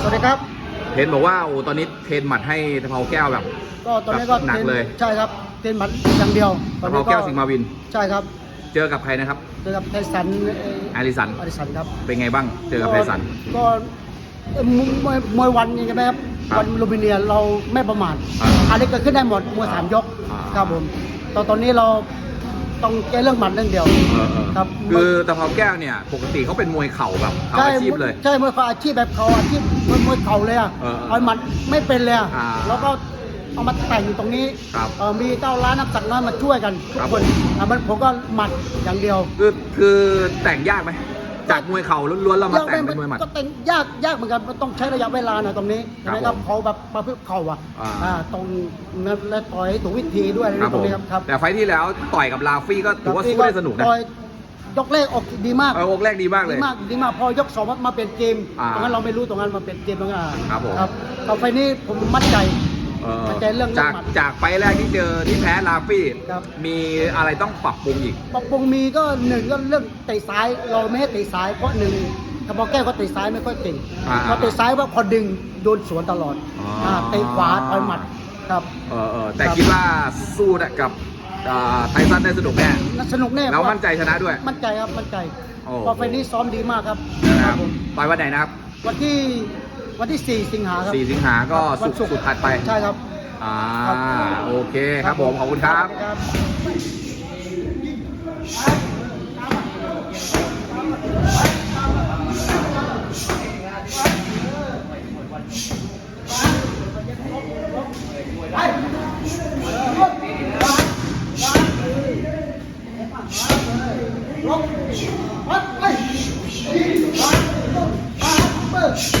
สวัสดีครับ เห็นบอกว่าโอ้ตอนนี้เทรนหมัดให้ตะเภาแก้วแบบ ก็ตอนนี้ก็หนักเลย ใช่ครับเต้นหมัดอย่างเดียวตอตะนเภานี้แก้วสิงห์มาวิน ใช่ครับ เจอกับใครนะครับ เจอกับไทสันเอ่ออาริสันอาริสันครับ เป็นไงบ้าง เจอกับไทสัน ก็เอ่อมมวยมวยวันนี่ใช่ไหมครับครับวันลูมิเนียเราไม่ประมาทอ่าอะไรเกิดขึ้นได้หมดมวยสามยกอ่าครับผมตอนตอนนี้เรา ต้องแก้เรื่องหมัดเรื่องเดียวเออเออครับคือตะเภาแก้วเนี่ย ปกติเขาเป็นมวยเข่าแบบเข่าอาชีพเลย ใช่มวยเขาอาชีพแบบเขาอาชีพมวยมวยเข่าเลยอะเออเออเอาหมัดไม่เป็นเลยอะอ่าแล้วก็เอามาแต่งตรงนี้ครับเอ่อมีเจ้าร้านนักสักน้อยมาช่วยกันทุกครับคนอะมันผมก็หมัดอย่างเดียว คือคือแต่งยากไหม จากมวยเข่าล้วนๆเรามาแต่งเป็นมวยหมัด ก็แต่งยากยากเหมือนกันมันต้องใช้ระยะเวลาหน่อยตรงนี้ใช่ไหมคครัรับบผมเขาแบบประพฤติเข่าอะอ่า อ่าตรงนั้นและต่อยให้ถูกวิธีด้วยครับตผรงมนี้ครับครับแต่ไฟล์ที่แล้วต่อยกับลาฟี่ก็ถือว่าสู้ได้สนุกนะต่อยยกแรกออกดีมาก เออวงแรกดีมากเลย ดีมากดีมากพอยกสองมาเป็นเกมอ่าตรงนั้นเราไม่รู้ตรงนั้นมาเป็นเกมตรงนั้นอะครับผม ครับต่อไปนี้ผมมั่นใจ เออมั่นใจเรื่องจากหมัด จากไฟล์แรกที่เจอที่แพ้ลาฟี่ครับ มีอะไรต้องปรับปรุงอีก ปรับปรุงมีก็หนึ่งก็เรื่องเตะซ้ายเราไม่ให้เตะซ้ายเพราะหนึ่งกระบอกแก้วเขาเตะซ้ายไม่ค่อยเก่งอ่าเขาเตะซ้ายว่าพอดึงโดนสวนตลอดอ๋ออ่าเตะขวาต่อยหมัดครับ เออเออแต่ครับ คิดว่าสู้กับอ่าไทสันได้สนุกแน่ น่าสนุกแน่แล้วเพราะมั่นใจชนะด้วย มั่นใจครับมั่นใจโอ้เพราะไฟล์นี้ซ้อมดีมากครับนะครับผมต่อยวันไหนนะครับ วันที่ วันที่ 4 สิงหาครับ4สิงหาก็วัสุนกศุกร์สุดถัดไป ใช่ครับ อ่าครับโอเคครับผม ขอบคุณครับค Let's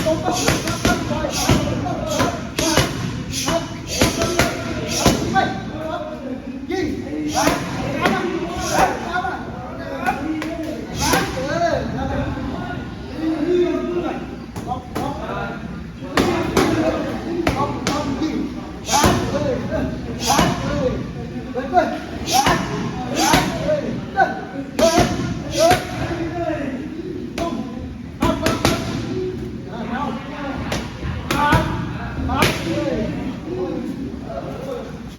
go.